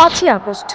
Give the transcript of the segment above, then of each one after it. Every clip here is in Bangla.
পাঁচই আগস্ট।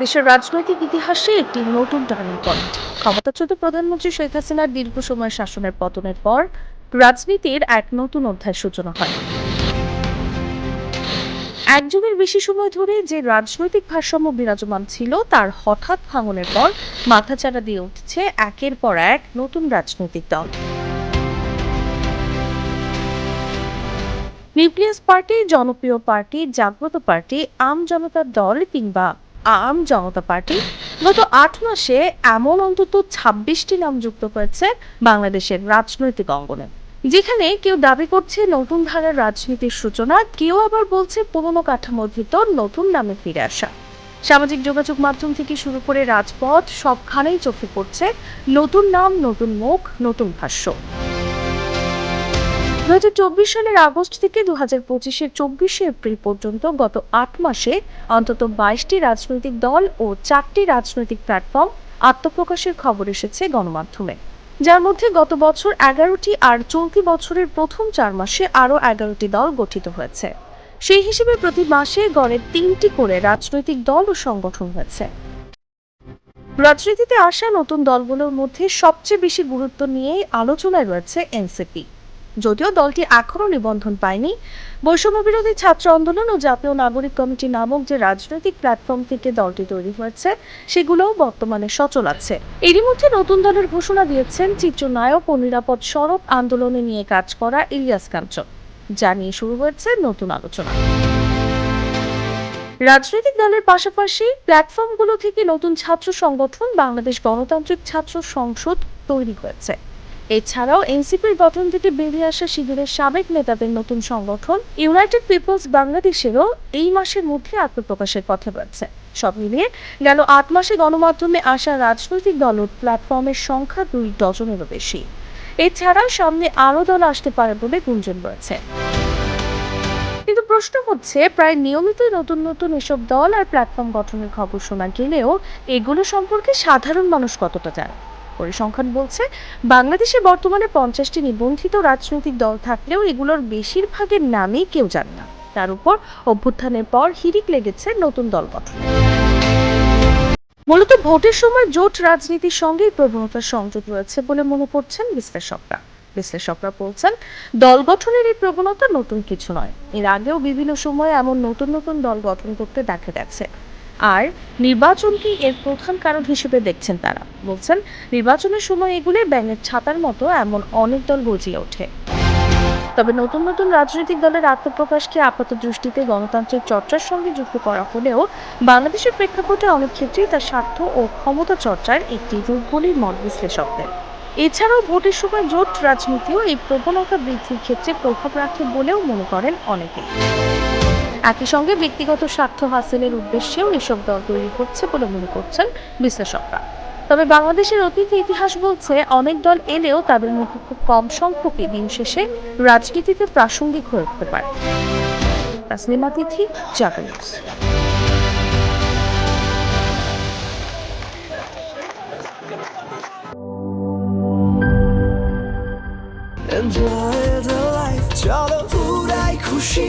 দেশের রাজনৈতিক ইতিহাসে একটি নতুন টার্নিং পয়েন্ট ক্ষমতাচ্যুত প্রধানমন্ত্রী শেখ হাসিনার দীর্ঘ সময় শাসনের পতনের পর রাজনীতির এক নতুন অধ্যায়ের সূচনা হয়। এক যুগের বেশি সময় ধরে যে রাজনৈতিক ভারসাম্য বিরাজমান ছিল, তার হঠাৎ ভাঙনের পর মাথাচাড়া দিয়ে উঠছে একের পর এক নতুন রাজনৈতিক দল। নিউক্লিয়াস পার্টি, জনপ্রিয় পার্টি, জাগ্রত পার্টি, আম জনতার দল কিংবা আম জনতা পার্টি গত আট মাসে এমন অন্তত ছাব্বিশটি নাম যুক্ত করেছে বাংলাদেশের রাজনৈতিক অঙ্গনে। যেখানে কেউ দাবি করছে নতুন ধারার রাজনীতির সূচনা, কেউ আবার বলছে পুরনো কাঠামোর ভিতর নতুন নামে ফিরে আসা। সামাজিক যোগাযোগ মাধ্যম থেকে শুরু করে রাজপথ, সবখানেই চোখে পড়ছে নতুন নাম, নতুন মুখ, নতুন ভাষ্য। দু হাজার চব্বিশ সালের আগস্ট থেকে দু হাজার পঁচিশের চব্বিশে এপ্রিল পর্যন্ত গত আট মাসে অন্তত বাইশটি রাজনৈতিক দল ও চারটি রাজনৈতিক প্ল্যাটফর্ম আত্মপ্রকাশের খবর এসেছে গণমাধ্যমে। যার মধ্যে গত বছর এগারোটি আর চলতি বছরের প্রথম চার মাসে আরও এগারোটি দল গঠিত হয়েছে। সেই হিসেবে প্রতি মাসে গড়ে তিনটি করে রাজনৈতিক দল ও সংগঠন হয়েছে। রাজনীতিতে আসা নতুন দলগুলোর মধ্যে সবচেয়ে বেশি গুরুত্ব নিয়েই আলোচনায় রয়েছে এনসিপি। যদিও দলটি এখনও নিবন্ধন পায়নি, বৈষম্য বিরোধী ছাত্র আন্দোলন ও জাতীয় নাগরিক কমিটি নামক যে রাজনৈতিক প্ল্যাটফর্ম থেকে দলটি তৈরি হয়েছে, সেগুলোও বর্তমানে সচল আছে। এরই মধ্যে নতুন দলের ঘোষণা দিয়েছেন চিত্রনায়ক ও নিরাপদ সড়ক আন্দোলনে নিয়ে কাজ করা ইলিয়াস কাঞ্চন। যা নিয়ে শুরু হয়েছে নতুন আলোচনা। রাজনৈতিক দলের পাশাপাশি প্ল্যাটফর্মগুলো থেকে নতুন ছাত্র সংগঠন বাংলাদেশ গণতান্ত্রিক ছাত্র সংসদ তৈরি হয়েছে। এছাড়াও এনসিপির গঠন থেকে বেরিয়ে আসা শিবিরের সাবেক নেতাদের নতুন সংগঠন ইউনাইটেড পিপলস বাংলাদেশেরও এই মাসের মধ্যে আত্মপ্রকাশের পথে রয়েছে। সব মিলিয়ে গেল আট মাসে গণমাধ্যমে আসা রাজনৈতিক দল প্ল্যাটফর্মের সংখ্যা দুই ডজনেরও বেশি। এছাড়াও সামনে আরও দল আসতে পারে বলে গুঞ্জন রয়েছে। কিন্তু প্রশ্ন হচ্ছে, প্রায় নিয়মিতই নতুন নতুন এসব দল আর প্ল্যাটফর্ম গঠনের খবর শোনা গেলেও এগুলো সম্পর্কে সাধারণ মানুষ কতটা জানে? পরিসংখ্যান বলছে, বাংলাদেশে বর্তমানে পঞ্চাশটি নিবন্ধিত রাজনৈতিক দল থাকলেও এগুলোর বেশিরভাগের নামই কেউ জানে না। তার উপর অভ্যুত্থানের পর হিরিক লেগেছে নতুন দল গঠন। মূলত ভোটের সময় জোট রাজনীতির সঙ্গেই প্রবণতার সংযোগ রয়েছে বলে মনে করছেন বিশ্লেষকরা। বিশ্লেষকরা বলছেন, দল গঠনের এই প্রবণতা নতুন কিছু নয়। এর আগেও বিভিন্ন সময়ে এমন নতুন নতুন দল গঠন করতে দেখা গেছে। আর নির্বাচনকে এর প্রধান কারণ হিসেবে দেখছেন তারা। বলছেন, নির্বাচনের সময় এগুলি ব্যাঙের ছাতার মতো এমন অনেক দল গজিয়ে ওঠে। তবে নতুন নতুন রাজনৈতিক দলের আত্মপ্রকাশকে আপাত দৃষ্টিতে গণতান্ত্রিক চর্চার সঙ্গে যুক্ত করা হলেও বাংলাদেশের প্রেক্ষাপটে অনেক ক্ষেত্রেই তার স্বার্থ ও ক্ষমতা চর্চার একটি রূপ বলেই মত বিশ্লেষকদের। এছাড়াও ভোটের সময় জোট রাজনীতিও এই প্রবণতা বৃদ্ধির ক্ষেত্রে প্রভাব রাখে বলেও মনে করেন অনেকে একই সঙ্গে ব্যক্তিগত স্বার্থ হাসিলের উদ্দেশ্যেও এসব দল তৈরি হচ্ছে বলে মনে করছেন বিশ্লেষকরা। তবে বাংলাদেশের অতীত ইতিহাস বলছে, অনেক দল এলেও তাদের মধ্যে খুব কম সংখ্যকই দিন শেষে রাজনীতিতে প্রাসঙ্গিক হয়ে উঠতে পারে। তাসলিমা তিথি, জাগা নিউজ। Enjoy the life, চলো পুরাই খুশি।